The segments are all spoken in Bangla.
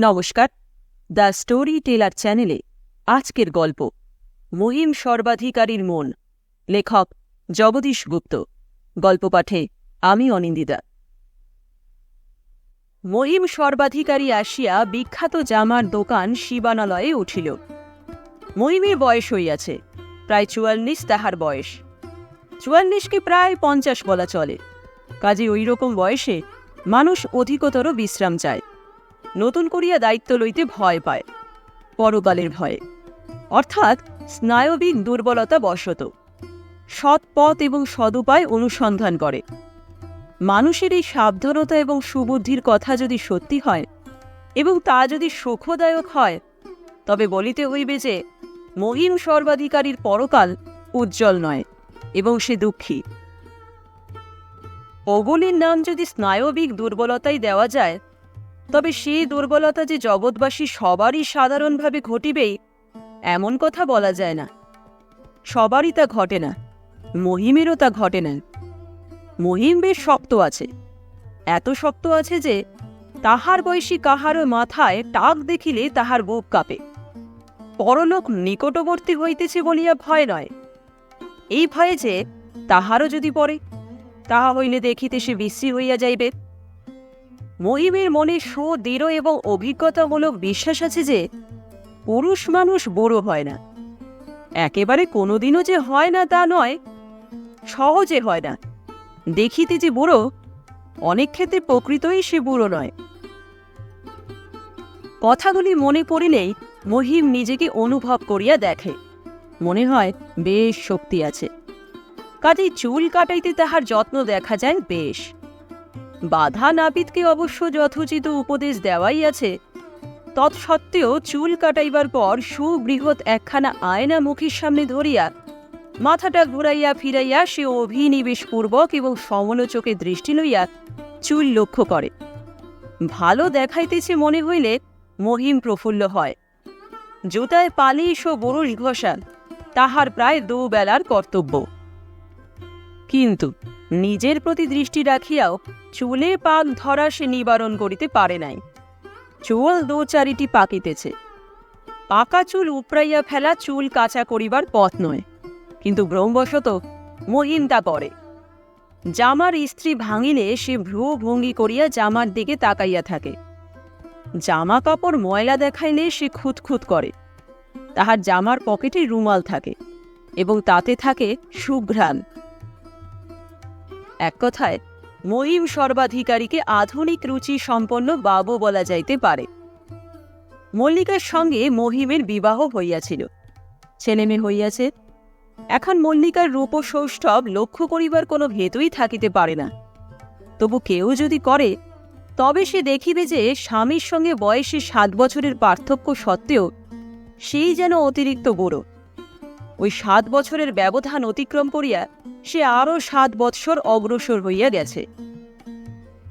নমস্কার। দ্য স্টোরি টেলার চ্যানেলে আজকের গল্প, মহিম সর্বাধিকারীর মন, লেখক জগদীশ গুপ্ত। গল্প পাঠে আমি অনিন্দিতা। মহিম সর্বাধিকারী আসিয়া বিখ্যাত জামার দোকান শিবানালয়ে উঠিল। মহিমের বয়স হইয়াছে, প্রায় চুয়াল্লিশ তাহার বয়স। চুয়াল্লিশকে প্রায় পঞ্চাশ বলা চলে। কাজে ওই রকম বয়সে মানুষ অধিকতর বিশ্রাম চায়। নতুন করিয়া দায়িত্ব লইতে ভয় পায়, পরকালের ভয়ে। অর্থাৎ স্নায়বিক দুর্বলতা বশত। সৎ পথ এবং সদুপায় অনুসন্ধান করে। মানুষের এই সাবধানতা এবং সুবুদ্ধির কথা যদি সত্যি হয় এবং তা যদি সুখদায়ক হয়, তবে বলিতে হইবে যে, মহিম সর্বাধিকারীর পরকাল উজ্জ্বল নয় এবং সে দুঃখী। ওগুলির নাম যদি স্নায়বিক দুর্বলতাই দেওয়া যায় তবে সেই দুর্বলতা যে জগৎবাসী সবারই সাধারণভাবে ঘটিবেই, এমন কথা বলা যায় না। সবারই তা ঘটে না, মহিমেরও তা ঘটে না। মহিম বেশ শক্ত আছে। এত শক্ত আছে যে, তাহার বয়সী কাহারও মাথায় টাক দেখিলে তাহার বুক কাঁপে। পরলোক নিকটবর্তী হইতেছে বলিয়া ভয় নয়। এই ভয়ে যে, তাহারও যদি পড়ে, তাহা হইলে দেখিতে সে বিশ্রী হইয়া যাইবে। মহিমের মনে সুদৃঢ় এবং অভিজ্ঞতামূলক বিশ্বাস আছে যে, পুরুষ মানুষ বড় হয় না। একেবারে কোনোদিনও যে হয় না তা নয়, সহজে হয় না। দেখিতে যে বুড়ো, অনেক ক্ষেত্রে প্রকৃতই সে বুড়ো নয়। কথাগুলি মনে পড়িলেই মহিম নিজেকে অনুভব করিয়া দেখে। মনে হয় বেশ শক্তি আছে। কাজেই চুল কাটাইতে তাহার যত্ন দেখা যায় বেশ। বাধা নাপিতকে অবশ্য যথোচিত উপদেশ দেওয়াই আছে। তৎসত্ত্বেও চুল কাটাইবার পর সুবৃহৎ একখানা আয়না মুখের সামনে ধরিয়া, মাথাটা ঘুরাইয়া ফিরাইয়া সে অভিনিবেশপূর্বক এবং সমালোচকে দৃষ্টি লইয়া চুল লক্ষ্য করে। ভালো দেখাইতেছে মনে হইলে মহিম প্রফুল্ল হয়। জুতায় পালিশ ও বরুষ ঘষা, তাহার প্রায় দুবেলার কর্তব্য। কিন্তু নিজের প্রতি দৃষ্টি রাখিয়াও চুলে পাক ধরা সে নিবারণ করিতে পারে নাই। চুল দু চারিটি পাকিতেছে। পাকা চুল উপড়াইয়া ফেলা চুল কাঁচা করিবার পথ নয়, কিন্তু ব্রহ্মবশত মহিম তা করে জামার স্ত্রী ভাঙিলে সে ভ্রু ভঙ্গি করিয়া জামার দিকে তাকাইয়া থাকে। জামা কাপড় ময়লা দেখাইলে সে খুঁতখুত করে। তাহার জামার পকেটে রুমাল থাকে এবং তাতে থাকে সুঘ্রাণ। এক কথায়, মহিম সর্বাধিকারীকে আধুনিক রুচি সম্পন্ন বাবু বলা যাইতে পারে। মল্লিকার সঙ্গে মহিমের বিবাহ হইয়াছিল। ছেলেমেয়ে হইয়াছে। এখন মল্লিকার রূপ সৌষ্ঠব লক্ষ্য করিবার কোনো ভেতই থাকিতে পারে না। তবু কেউ যদি করে, তবে সে দেখিবে যে স্বামীর সঙ্গে বয়সে সাত বছরের পার্থক্য সত্ত্বেও সেই যেন অতিরিক্ত বুড়ো। ওই সাত বছরের ব্যবধান অতিক্রম করিয়া সে আরও সাত বৎসর অগ্রসর হইয়া গেছে।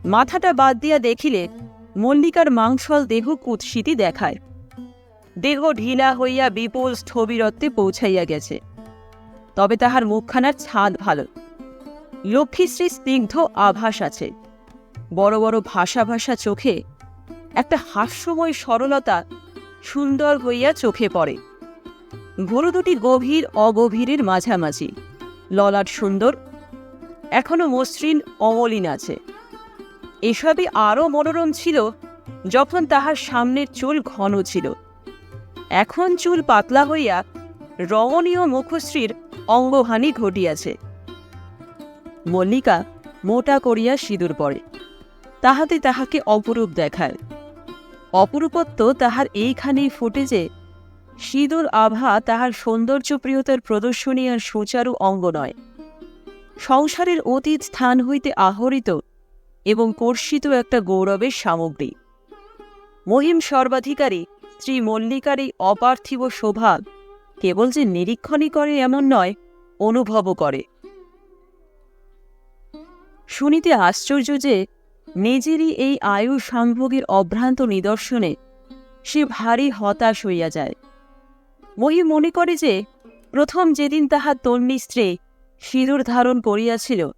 মাথাটা বাদ দিয়া দেখিলে মল্লিকার মাংসল দেহ কুৎসিতি দেখায়। দেহ ঢিলা হইয়া বিপুল স্থবিরত্বে পৌঁছাইয়া গেছে। তবে তাহার মুখখানার ছাদ ভালো। লক্ষ্মীশ্রী স্নিগ্ধ আভাস আছে। বড় বড় ভাষা ভাষা চোখে একটা হাস্যময় সরলতা সুন্দর হইয়া চোখে পড়ে। ভুরু দুটি গভীর, অগভীরের মাঝামাঝি। ললাট সুন্দর, এখনও মসৃণ, অমলিন আছে। এসবই আরও মনোরম ছিল যখন তাহার সামনের চুল ঘন ছিল। এখন চুল পাতলা হইয়া রমণীয় মুখশ্রীর অঙ্গহানি ঘটিয়াছে। মল্লিকা মোটা করিয়া সিঁদুর পড়ে তাহাতে তাহাকে অপরূপ দেখায়। অপরূপত্ব তাহার এইখানেই ফুটে যে সিঁদুর আভা তাহার সৌন্দর্যপ্রিয়তার প্রদর্শনী আর সুচারু অঙ্গ নয়। সংসারের অতীত স্থান হইতে আহরিত এবং কর্ষিত একটা গৌরবের সামগ্রী। মহিম সর্বাধিকারী শ্রী মল্লিকার এই অপার্থিব শোভা কেবল যে নিরীক্ষণই করে এমন নয়, অনুভবও করে। শুনিতে আশ্চর্য যে নিজেরই এই আয়ু সাম্ভোগের অভ্রান্ত নিদর্শনে সে ভারী হতাশ হইয়া যায়। মহি মনে করে যে, প্রথম যেদিন তাহার তন্নি স্ত্রী সিঁদুর ধারণ করিয়াছিল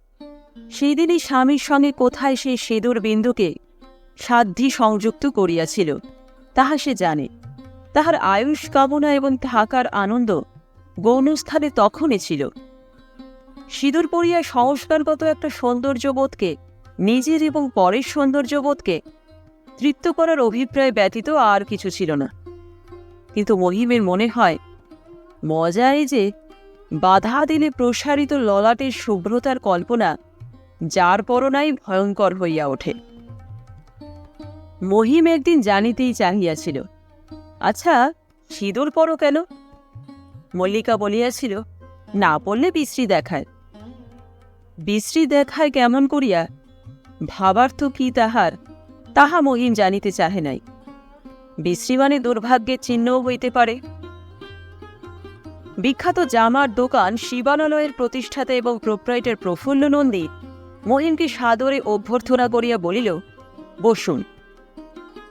সেদিনই স্বামীর সঙ্গে কোথায় সেই সিঁদুর বিন্দুকে সাধ্যি সংযুক্ত করিয়াছিল, তাহা সে জানে। তাহার আয়ুষ কামনা এবং থাকার আনন্দ গৌণস্থানে তখনই ছিল। সিঁদুর পরিয়া সংস্কারগত একটা সৌন্দর্যবোধকে, নিজের এবং পরের সৌন্দর্যবোধকে তৃপ্ত করার অভিপ্রায় ব্যতীত আর কিছু ছিল না। কিন্তু মহিমের মনে হয়, মজা এই যে, বাধা দিলে প্রসারিত ললাটের শুভ্রতার কল্পনা, যার পরনাই ভয়ঙ্কর হইয়া ওঠে। মহিম একদিন জানিতেই চাহিয়াছিল আচ্ছা সিঁদুর পরো কেন? মল্লিকা বলিয়াছিল, না পড়লে বিশ্রী দেখায়। বিশ্রী দেখায় কেমন করিয়া? ভাবার তো কি তাহার, তাহা মহিম জানিতে চাহে নাই। বিশ্রী মানে দুর্ভাগ্যের চিহ্নও হইতে পারে। বিখ্যাত জামার দোকান শিবানালয়ের প্রতিষ্ঠাতা এবং প্রোপ্রাইটার প্রফুল্ল নন্দী মহিমকে সাদরে অভ্যর্থনা করিয়া বলিল, বসুন।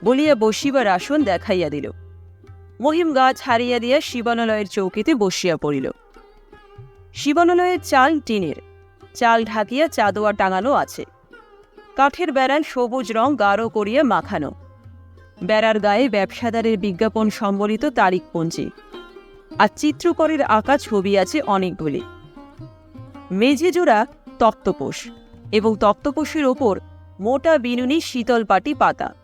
বলিয়া বসিবার আসন দেখাইয়া দিল। মহিম গা ছাড়িয়া দিয়া শিবানালয়ের চৌকিতে বসিয়া পড়িল। শিবানালয়ের চাল টিনের, চাল ঢাকিয়া চাদোয়া টাঙানো আছে। কাঠের বেড়ার সবুজ রং গাঢ় করিয়া মাখানো। বেড়ার গায়ে ব্যবসাদারের বিজ্ঞাপন সম্বলিত তারিখপঞ্জি আর চিত্রকরের আঁকা ছবি আছে অনেকগুলি। মেঝে জোড়া তক্তপোষ এবং তক্তপোষের ওপর মোটা বিনুনি শীতল পাটি পাতা।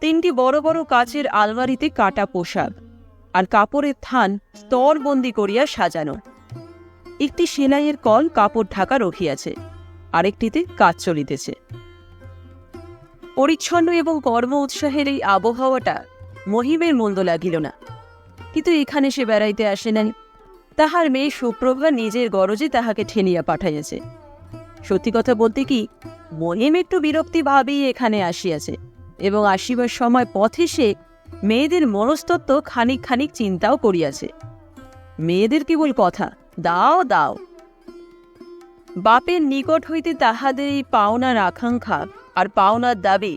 তিনটি বড় বড় কাচের আলমারিতে কাটা পোশাক আর কাপড়ের থান স্তরবন্দি করিয়া সাজানো। একটি সেলাইয়ের কল কাপড় ঢাকা রখিয়াছে আরেকটিতে কাজ চলিতেছে। পরিচ্ছন্ন এবং কর্ম উৎসাহের এই আবহাওয়াটা মহিমের মন্দ লাগিল না। কিন্তু এখানে সে বেড়াইতে আসে নাই। তাহার মেয়ে সুপ্রভা নিজের গরজে তাহাকে ঠেনিয়া পাঠাইয়াছে। সত্যি কথা বলতে কি, মহিম একটু বিরক্তি ভাবেই এখানে আসিয়াছে এবং আসিবার সময় পথে সে মেয়েদের মনস্তত্ব খানিক খানিক চিন্তাও করিয়াছে। মেয়েদের কেবল কথা, দাও দাও। বাপের নিকট হইতে তাহাদের এই পাওনার আকাঙ্ক্ষা আর পাওনার দাবি,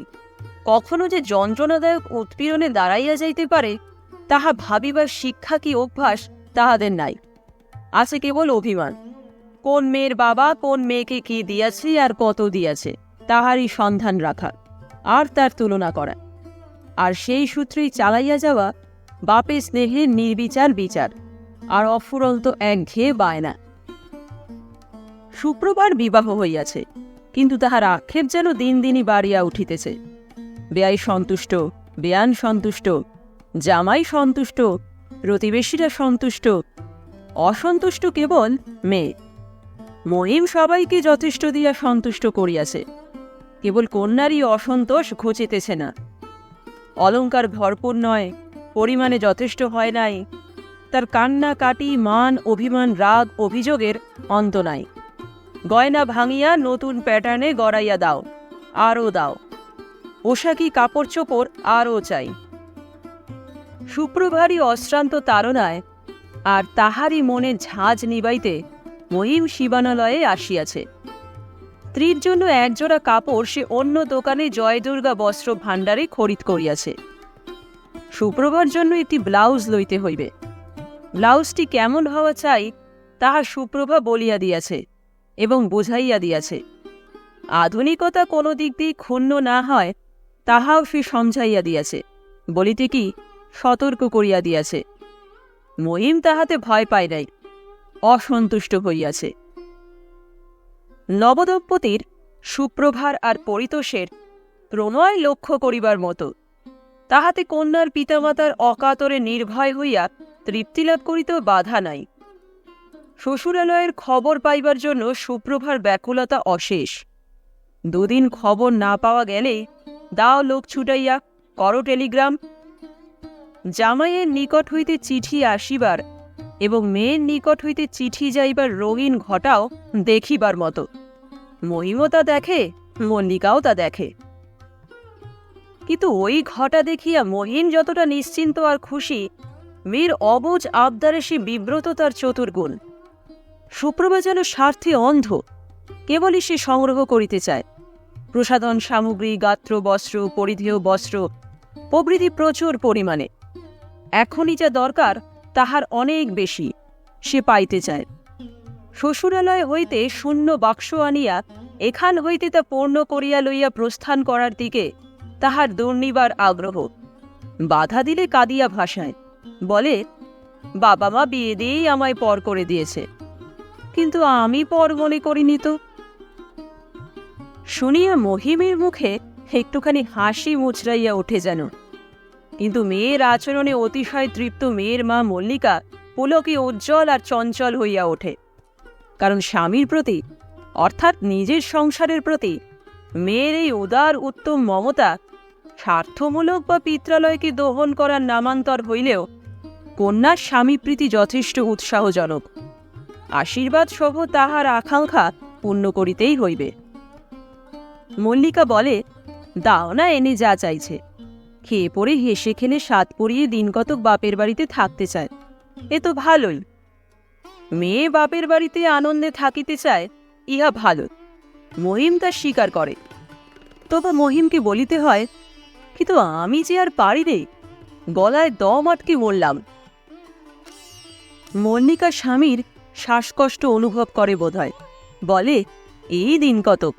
কখনো যে যন্ত্রণাদায়ক উৎপীড়নে দাঁড়াইয়া যাইতে পারে, তাহা ভাবিবার শিক্ষা কি অভ্যাস তাহাদের নাই। আছে কেবল অভিমান, কোন মেয়ের বাবা কোন মেয়েকে কি দিয়াছে আর কত দিয়াছে, তাহারই সন্ধান রাখা আর তার তুলনা করা। আর সেই সূত্রেই চালাইয়া যাওয়া বাপের স্নেহের নির্বিচার বিচার, আর অফুরন্ত এক ঘেয়ে বায়না। শুক্রবার বিবাহ হইয়াছে। কিন্তু তাহার আক্ষেপ যেন দিন দিনই বাড়িয়া উঠিতেছে। বেয়াই সন্তুষ্ট, বেয়ান সন্তুষ্ট, জামাই সন্তুষ্ট, প্রতিবেশীরা সন্তুষ্ট, অসন্তুষ্ট কেবল মেয়ে। মহিম সবাইকে যথেষ্ট দিয়া সন্তুষ্ট করিয়াছে। কেবল কন্যারই অসন্তোষ ঘচিতেছে না। অলঙ্কার ভরপুর নয়, পরিমাণে যথেষ্ট হয় নাই। তার কান্না, কাটি, মান, অভিমান, রাগ, অভিযোগের অন্ত নাই। গয়না ভাঙিয়া নতুন প্যাটার্নে গড়াইয়া দাও, আরও দাও। পোশাকি কাপড় চোপড় আরও চাই। শুক্রবারই অশ্রান্ত তারনায় আর তাহারই মনে ঝাঁজ নিবাইতে মহিম শিবানালয়ে আসিয়াছে। স্ত্রীর জন্য একজোড়া কাপড় সে অন্য দোকানে জয়দুর্গা বস্ত্র ভাণ্ডারে খরিদ করিয়াছে। সুপ্রভার জন্য একটি ব্লাউজ লইতে হইবে। ব্লাউজটি কেমন হওয়া চাই, তাহা সুপ্রভা বলিয়া দিয়াছে। এবং বুঝাইয়া দিয়াছে, আধুনিকতা কোনো দিক দিয়ে ক্ষুণ্ণ না হয়, তাহাও সে সমঝাইয়া দিয়াছে, বলিতে কি সতর্ক করিয়া দিয়াছে। মহিম তাহাতে ভয় পায় নাই, অসন্তুষ্ট হইয়াছে। নবদম্পতির সুপ্রভার আর পরিতোষের প্রণয় লক্ষ্য করিবার মতো, তাহাতে কন্যার পিতামাতার অকাতরে নির্ভয় হইয়া তৃপ্তিলাভ করিতেও বাধা নাই। শ্বশুরালয়ের খবর পাইবার জন্য সুপ্রভার ব্যাকুলতা অশেষ। দুদিন খবর না পাওয়া গেলে দাও লোক ছুটাইয়া করো টেলিগ্রাম। জামাইয়ের নিকট হইতে চিঠি আসিবার এবং মেয়ের নিকট হইতে চিঠি যাইবার রঙিন ঘটাও দেখিবার মতো। মহিমও তা দেখে মল্লিকাও তা দেখে। কিন্তু ওই ঘটা দেখিয়া মহিন যতটা নিশ্চিন্ত আর খুশি, মেয়ের অবুজ আবদারে সে বিব্রত তার চতুর্গুণ। সুপ্রভা যেন স্বার্থে অন্ধ। কেবলই সে সংগ্রহ করিতে চায়। প্রসাধন সামগ্রী, গাত্র, বস্ত্র, পরিধেয় বস্ত্র, প্রভৃতি প্রচুর পরিমাণে। এখনই যা দরকার, তাহার অনেক বেশি, সে পাইতে চায়। শ্বশুরালয় হইতে শূন্য বাক্স আনিয়া, এখান হইতে তা পূর্ণ করিয়া লইয়া প্রস্থান করার দিকে তাহার দুর্নিবার আগ্রহ। বাধা দিলে কাঁদিয়া ভাসায়। বলে, বাবা মা বিয়ে দিয়েই আমায় পর করে দিয়েছে। কিন্তু আমি পর মনে করিনি তো। শুনিয়া মহিমের মুখে একটুখানি হাসি মুচড়াইয়া ওঠে যেন। কিন্তু মেয়ের আচরণে অতিশয় তৃপ্ত মেয়ের মা মল্লিকা পুলকে উজ্জ্বল আর চঞ্চল হইয়া ওঠে। কারণ স্বামীর প্রতি, অর্থাৎ নিজের সংসারের প্রতি, মেয়ের এই উদার উত্তম মমতা স্বার্থমূলক বা পিত্রালয়কে দহন করার নামান্তর হইলেও কন্যার স্বামীপ্রীতি যথেষ্ট উৎসাহজনক। আশীর্বাদ সহ তাহার আকাঙ্ক্ষা পূর্ণ করিতেই হইবে। মল্লিকা বলে, দাও না এনে যা চাইছে। খেয়ে পড়ে হেসে খেলে স্বাদ পরিয়ে দিন কতক বাপের বাড়িতে থাকতে চায়। এ তো ভালোই। মেয়ে বাপের বাড়িতে আনন্দে থাকিতে চায়, ইহা ভালো। মহিম তা স্বীকার করে। তবু মহিমকে বলিতে হয়, কিন্তু আমি যে আর পারি রে গলায় দম আটকে মরলাম। মল্লিকা স্বামীর শ্বাসকষ্ট অনুভব করে বোধহয়। বলে, এই দিন কতক।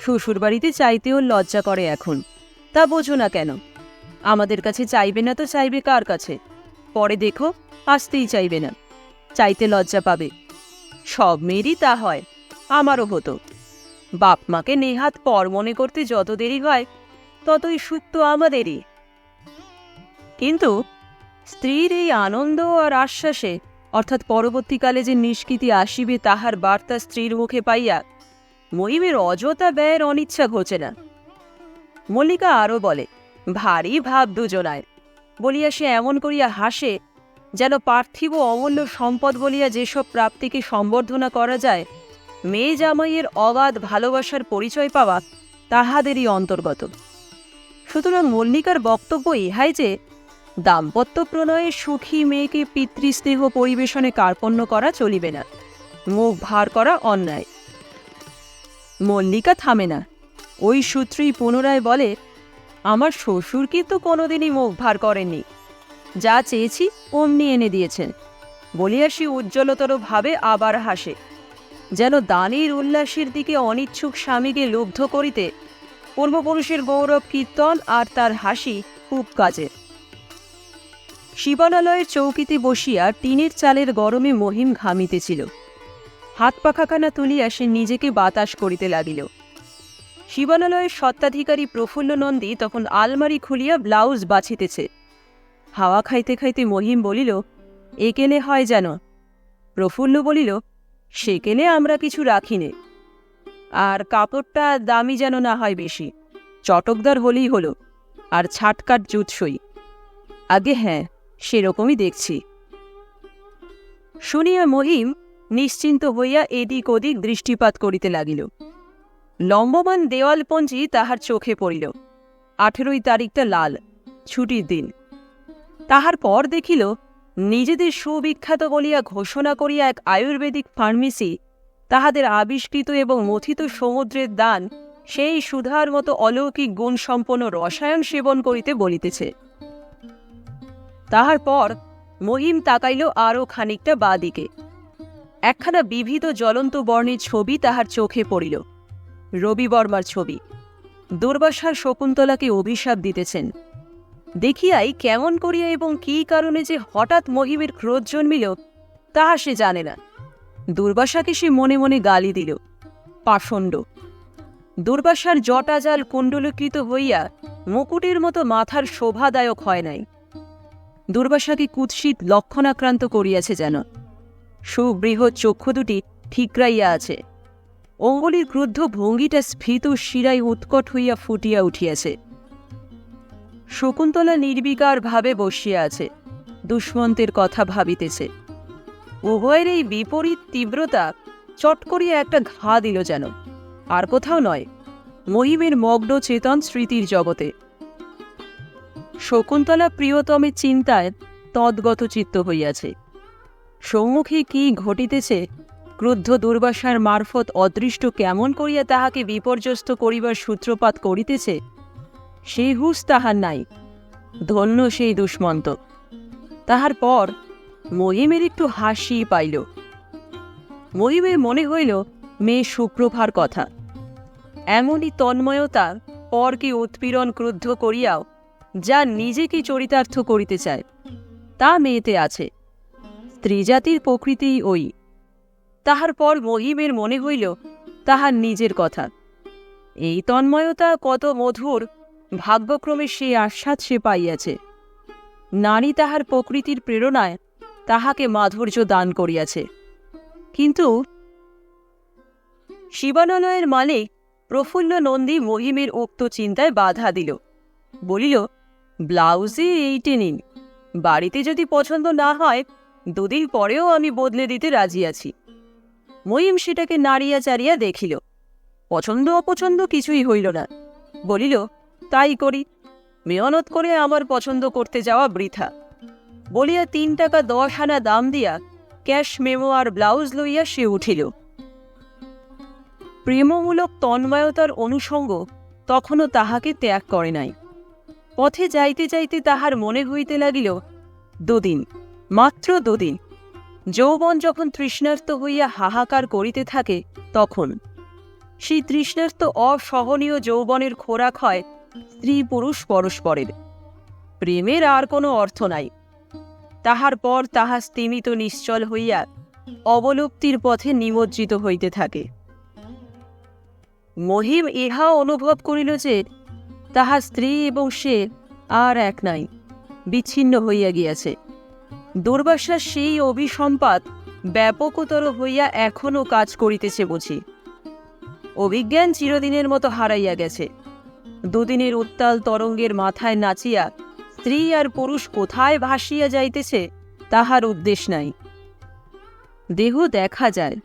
শ্বশুরবাড়িতে চাইতেও লজ্জা করে এখন। তা বোঝো না কেন। আমাদের কাছে চাইবে না তো চাইবে কার কাছে? পরে দেখো, আসতেই চাইবে না। চাইতে লজ্জা পাবে। সব মেয়েরই তা হয়। আমারও হতো। বাপ মাকে নেহাত পর মনে করতে যত দেরি হয়, ততই সুখ আমাদেরই। কিন্তু স্ত্রীর এই আনন্দ আর আশ্বাসে অর্থাৎ পরবর্তীকালে যে নিষ্কৃতি আসিবে, তাহার বার্তা স্ত্রীর মুখে পাইয়া মহিমের অযথা ব্যয়ের অনিচ্ছা ঘোচে না। মল্লিকা আরও বলে, ভারী ভাব দুজনায়। বলিয়া সে এমন করিয়া হাসে, যেন পার্থিব অমূল্য সম্পদ বলিয়া যেসব প্রাপ্তিকে সম্বর্ধনা করা যায়, মেয়ে জামাইয়ের অবাধ ভালোবাসার পরিচয় পাওয়া তাহাদেরই অন্তর্গত। সুতরাং মল্লিকার বক্তব্য ইহাই যে দাম্পত্য প্রণয়ে সুখী মেয়েকে পিতৃস্নেহ পরিবেশনে কার্পণ্য করা চলিবে না। মুখ ভার করা অন্যায়। মল্লিকা থামে না। ওই সূত্রেই পুনরায় বলে, আমার শ্বশুর কিন্তু কোনোদিনই মুখ ভার করেননি। যা চেয়েছি অমনি এনে দিয়েছেন। বলিয়া সে উজ্জ্বলতর ভাবে আবার হাসে। যেন দানের উল্লাসের দিকে অনিচ্ছুক স্বামীকে লুব্ধ করিতে পূর্বপুরুষের গৌরব কীর্তন আর তার হাসি খুব কাজের শিবানালয়ের চৌকিতে বসিয়া টিনের চালের গরমে মহিম ঘামিতেছিল। হাত পাখাখানা তুলিয়া সে নিজেকে বাতাস করিতে লাগিল। শিবানালয়ের সত্ত্বাধিকারী প্রফুল্ল নন্দী তখন আলমারি খুলিয়া ব্লাউজ বাছিতেছে। হাওয়া খাইতে খাইতে মহিম বলিল একেলে হয় যেন? প্রফুল্ল বলিল সেকেলে আমরা কিছু রাখিনে আর কাপড়টা দামি যেন না হয় বেশি। চটকদার হলেই হলো, আর ছাটকাট জুৎসই। আগে হ্যাঁ সেরকমই দেখছি। শুনিয়া মহিম নিশ্চিন্ত হইয়া এদিক ওদিক দৃষ্টিপাত করিতে লাগিল। লম্বমান দেওয়ালপঞ্জি তাহার চোখে পড়িল। আঠেরোই তারিখটা লাল, ছুটির দিন। তাহার পর দেখিল, নিজেদের সুবিখ্যাত বলিয়া ঘোষণা করিয়া এক আয়ুর্বেদিক ফার্মেসি তাহাদের আবিষ্কৃত এবং মথিত সমুদ্রের দান সেই সুধার মতো অলৌকিক গুণসম্পন্ন রসায়ন সেবন করিতে বলিতেছে। তাহার পর মহিম তাকাইল আরও খানিকটা বাদিকে। একখানা বিবিধ জ্বলন্ত বর্ণের ছবি তাহার চোখে পড়িল। রবি বর্মার ছবি। দুর্বাসার শকুন্তলাকে অভিশাপ দিতেছেন। দেখিয়াই কেমন করিয়া এবং কী কারণে যে হঠাৎ মহিমের ক্রোধ জন্মিল, তাহা সে জানে না। দুর্বাসাকে সে মনে মনে গালি দিল। পাষণ্ড। দুর্বাসার জটাজাল কুণ্ডলকৃত হইয়া মুকুটের মতো মাথার শোভাদায়ক হয় নাই। দুর্বাসাকে কুৎসিত লক্ষণাক্রান্ত করিয়াছে যেন। সুবৃহৎ চক্ষু দুটি ঠিকরাইয়া আছে। অঙ্গুলির ক্রুদ্ধ ভঙ্গিটা স্ফীত শিরায় উৎকট হইয়া ফুটিয়া উঠিয়াছে। শকুন্তলা নির্বিকার ভাবে বসিয়া আছে, দুষ্মন্তের কথা ভাবিতেছে। উভয়ের এই বিপরীত তীব্রতা চট করিয়া একটা ঘা দিল যেন। আর কোথাও নয়, মহিমের মগ্ন চেতন স্মৃতির জগতে। শকুন্তলা প্রিয়তমের চিন্তায় তদ্গত চিত্ত হইয়াছে। সম্মুখে কি ঘটিতেছে, ক্রুদ্ধ দুর্বাসার মারফত অদৃষ্ট কেমন করিয়া তাহাকে বিপর্যস্ত করিবার সূত্রপাত করিতেছে সেই হুশ তাহার নাই। ধন্য সেই দুষ্মন্ত। তাহার পর মহিমের একটু হাসি পাইল। মহিমের মনে হইল মেয়ে সুপ্রভার কথা। এমনই তন্ময়তা পরকে উৎপীড়ন ক্রুদ্ধ করিয়াও যা নিজেকে চরিতার্থ করিতে চায়, তা মেয়েতে আছে। স্ত্রীজাতির প্রকৃতি ওই। তাহার পর মহিমের মনে হইল তাহার নিজের কথা। এই তন্ময়তা কত মধুর, ভাগ্যক্রমে সে আস্বাদ সে পাইয়াছে। নারী তাহার প্রকৃতির প্রেরণায় তাহাকে মাধুর্য দান করিয়াছে। কিন্তু শিবানালয়ের মালিক প্রফুল্ল নন্দী মহিমের উক্ত চিন্তায় বাধা দিল। বলিল ব্লাউজে এইটে নিন বাড়িতে যদি পছন্দ না হয়, দুদিন পরেও আমি বদলে দিতে রাজি আছি। মহিম সেটাকে নাড়িয়া চাড়িয়া দেখিল। পছন্দ অপছন্দ কিছুই হইল না। বলিল, তাই করি। মেহনত করে আমার পছন্দ করতে যাওয়া বৃথা। বলিয়া তিন টাকা দশ আনা দাম দিয়া ক্যাশ, মেমো আর ব্লাউজ লইয়া সে উঠিল। প্রেমমূলক তন্ময়তার অনুষঙ্গ তখনও তাহাকে ত্যাগ করে নাই। পথে যাইতে যাইতে তাহার মনে হইতে লাগিল, দুদিন, মাত্র দুদিন। যৌবন যখন তৃষ্ণার্ত হইয়া হাহাকার করিতে থাকে, তখন সেই তৃষ্ণার্ত অসহনীয় যৌবনের খোরাক হয় স্ত্রী পুরুষ পরস্পরের। প্রেমের আর কোনো অর্থ নাই। তাহার পর তাহা স্তিমিত নিশ্চল হইয়া অবলুপ্তির পথে নিমজ্জিত হইতে থাকে। মহিম ইহা অনুভব করিল যে তাহার স্ত্রী এবং সে আর এক নাই, বিচ্ছিন্ন হইয়া গিয়াছে। দুর্বাসার সেই অভিসম্পাত ব্যাপকতর হইয়া এখনও কাজ করিতেছে বুঝি। অভিজ্ঞান চিরদিনের মতো হারাইয়া গেছে। দুদিনের উত্তাল তরঙ্গের মাথায় নাচিয়া স্ত্রী আর পুরুষ কোথায় ভাসিয়া যাইতেছে তাহার উদ্দেশ নাই। দেহ দেখা যায়,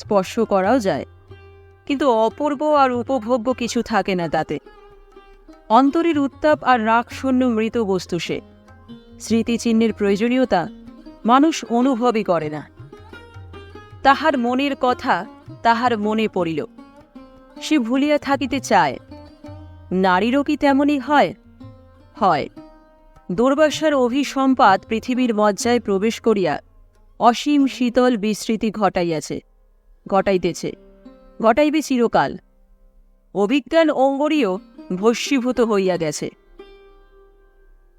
স্পর্শ করাও যায়, কিন্তু অপূর্ব আর উপভোগ্য কিছু থাকে না তাতে। অন্তরের উত্তাপ আর রাগ শূন্য মৃত বস্তু সে। স্মৃতিচিহ্নের প্রয়োজনীয়তা মানুষ অনুভবই করে না। তাহার মনের কথা তাহার মনে পড়িল। সে ভুলিয়া থাকিতে চায়, নারীরও কি তেমনই হয়? হয়। দুর্বাসার অভিসম্পাত পৃথিবীর মজ্জায় প্রবেশ করিয়া অসীম শীতল বিস্মৃতি ঘটাইয়াছে, ঘটাইতেছে, ঘটাইবে চিরকাল। অভিজ্ঞান অঙ্গরীয় ভস্মীভূত হইয়া গেছে।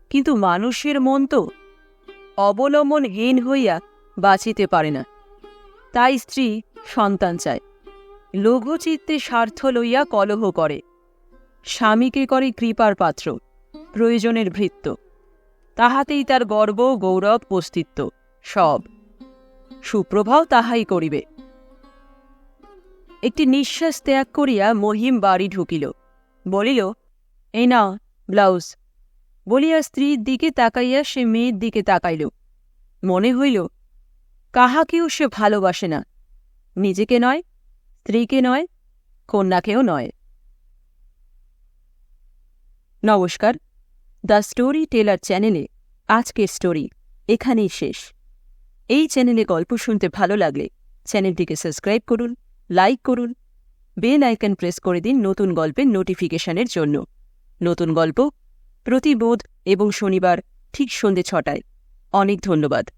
কিন্তু মানুষের মন তো অবলম্বনহীন হইয়া বাঁচিতে পারে না। তাই স্ত্রী সন্তান চায়। লঘুচিত্তে স্বার্থ লইয়া কলহ করে। স্বামীকে করে কৃপার পাত্র, প্রয়োজনের ভৃত্য। তাহাতেই তার গর্ব, গৌরব, অস্তিত্ব সব। সুপ্রভাও তাহাই করিবে। একটি নিঃশ্বাস ত্যাগ করিয়া মহিম বাড়ি ঢুকিল। বলিল, এই না ব্লাউজ। বলিয়া স্ত্রীর দিকে তাকাইয়া সে মেয়ের দিকে তাকাইল। মনে হইল, কাহাকেও সে ভালোবাসে না। নিজেকে নয়, স্ত্রীকে নয়, কন্যাকেও নয়। নমস্কার। দ্য স্টোরি টেলার চ্যানেলে আজকের স্টোরি এখানেই শেষ। এই চ্যানেলে গল্প শুনতে ভালো লাগলে চ্যানেলটিকে সাবস্ক্রাইব করুন, লাইক করুন বেল আইকন প্রেস করে দিন নতুন গল্পের নোটিফিকেশনের জন্য। নতুন গল্প প্রতি বোধ এবং শনিবার ঠিক সন্ধে ছটায়। অনেক ধন্যবাদ।